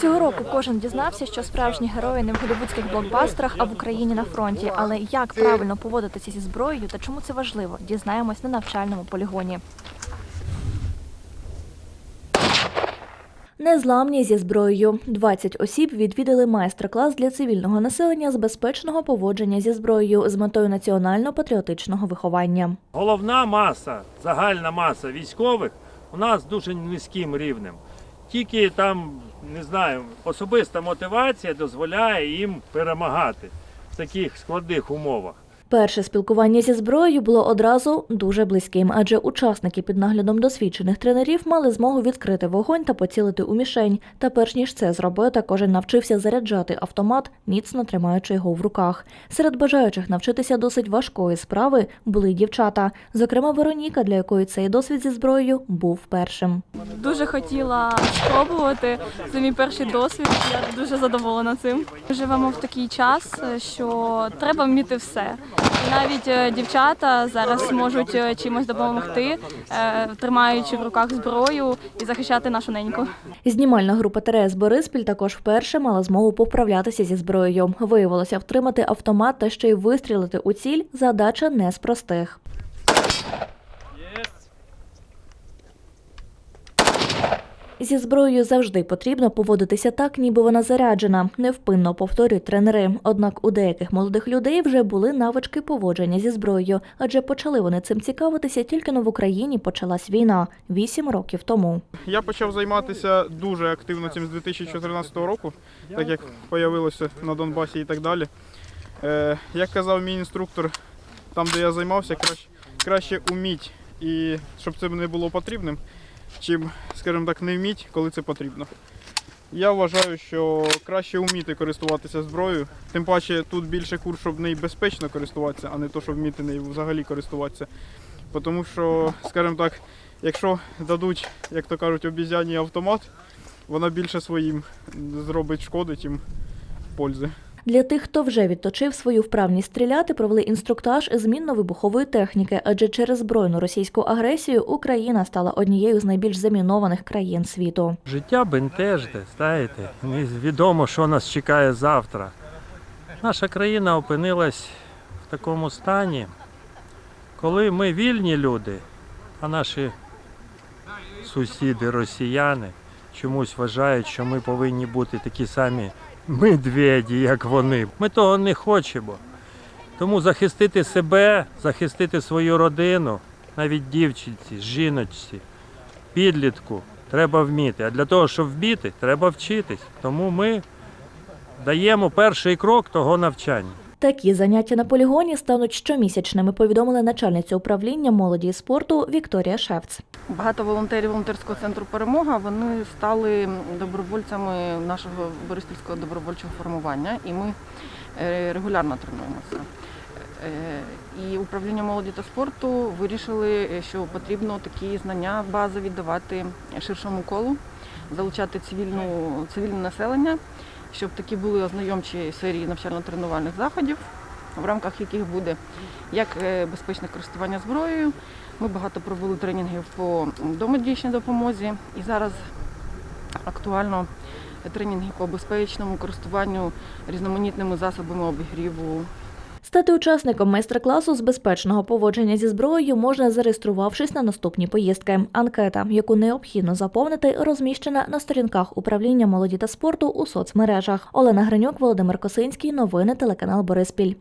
Цього року кожен дізнався, що справжні герої не в голівудських блокбастерах, а в Україні на фронті. Але як правильно поводитися зі зброєю та чому це важливо, дізнаємось на навчальному полігоні. Незламні зі зброєю. 20 осіб відвідали майстер-клас для цивільного населення з безпечного поводження зі зброєю з метою національно-патріотичного виховання. Головна маса, загальна маса військових у нас дуже низьким рівнем. Тільки там, не знаю, особиста мотивація дозволяє їм перемагати в таких складних умовах. Перше спілкування зі зброєю було одразу дуже близьким, адже учасники під наглядом досвідчених тренерів мали змогу відкрити вогонь та поцілити у мішень. Та перш ніж це зробити, кожен навчився заряджати автомат, міцно тримаючи його в руках. Серед бажаючих навчитися досить важкої справи були й дівчата. Зокрема, Вероніка, для якої цей досвід зі зброєю був першим. Дуже хотіла спробувати. Це мій перший досвід. Я дуже задоволена цим. Живемо в такий час, що треба вміти все. Навіть е, дівчата зараз можуть е, чимось допомогти, е, тримаючи в руках зброю і захищати нашу неньку. Знімальна група ТРС Бориспіль також вперше мала змогу поправлятися зі зброєю. Виявилося, втримати автомат та ще й вистрілити у ціль задача не з простих. Зі зброєю завжди потрібно поводитися так, ніби вона заряджена. Невпинно повторюють тренери. Однак у деяких молодих людей вже були навички поводження зі зброєю, адже почали вони цим цікавитися тільки но в Україні почалась війна вісім років тому. Я почав займатися дуже активно цим з 2014 року, так як з'явилося на Донбасі і так далі. Е, як казав мій інструктор, там, де я займався, краще, краще уміть і щоб це не було потрібним, чим, скажімо так, не вміть, коли це потрібно. Я вважаю, що краще вміти користуватися зброєю. Тим паче тут більше курс, щоб нею безпечно користуватися, а не то, щоб вміти нею взагалі користуватися. Тому що, скажімо так, якщо дадуть, як то кажуть, обізяні автомат, вона більше своїм зробить шкоди, чим пользи. Для тих, хто вже відточив свою вправність стріляти, провели інструктаж змінно-вибухової техніки, адже через збройну російську агресію Україна стала однією з найбільш замінованих країн світу. Життя бентежне, знаєте, невідомо, що нас чекає завтра. Наша країна опинилась в такому стані, коли ми вільні люди, а наші сусіди, росіяни, чомусь вважають, що ми повинні бути такі самі медведі, як вони. Ми того не хочемо. Тому захистити себе, захистити свою родину, навіть дівчинці, жіночці, підлітку треба вміти. А для того, щоб вміти, треба вчитись. Тому ми даємо перший крок того навчання. Такі заняття на полігоні стануть щомісячними, повідомила начальниця управління молоді і спорту Вікторія Шевц. Багато волонтерів волонтерського центру Перемога вони стали добровольцями нашого Бориспільського добровольчого формування, і ми е, регулярно тренуємося. Е, І управління молоді та спорту вирішили, що потрібно такі знання базові давати ширшому колу, залучати цивільну, цивільне населення, щоб такі були ознайомчі серії навчально-тренувальних заходів, в рамках яких буде як е, безпечне користування зброєю, ми багато провели тренінгів по домедичній допомозі і зараз актуально тренінги по безпечному користуванню різноманітними засобами обігріву. Стати учасником майстер-класу з безпечного поводження зі зброєю можна зареєструвавшись на наступні поїздки. Анкета, яку необхідно заповнити, розміщена на сторінках управління молоді та спорту у соцмережах. Олена Гринюк, Володимир Косинський. Новини телеканал Бориспіль.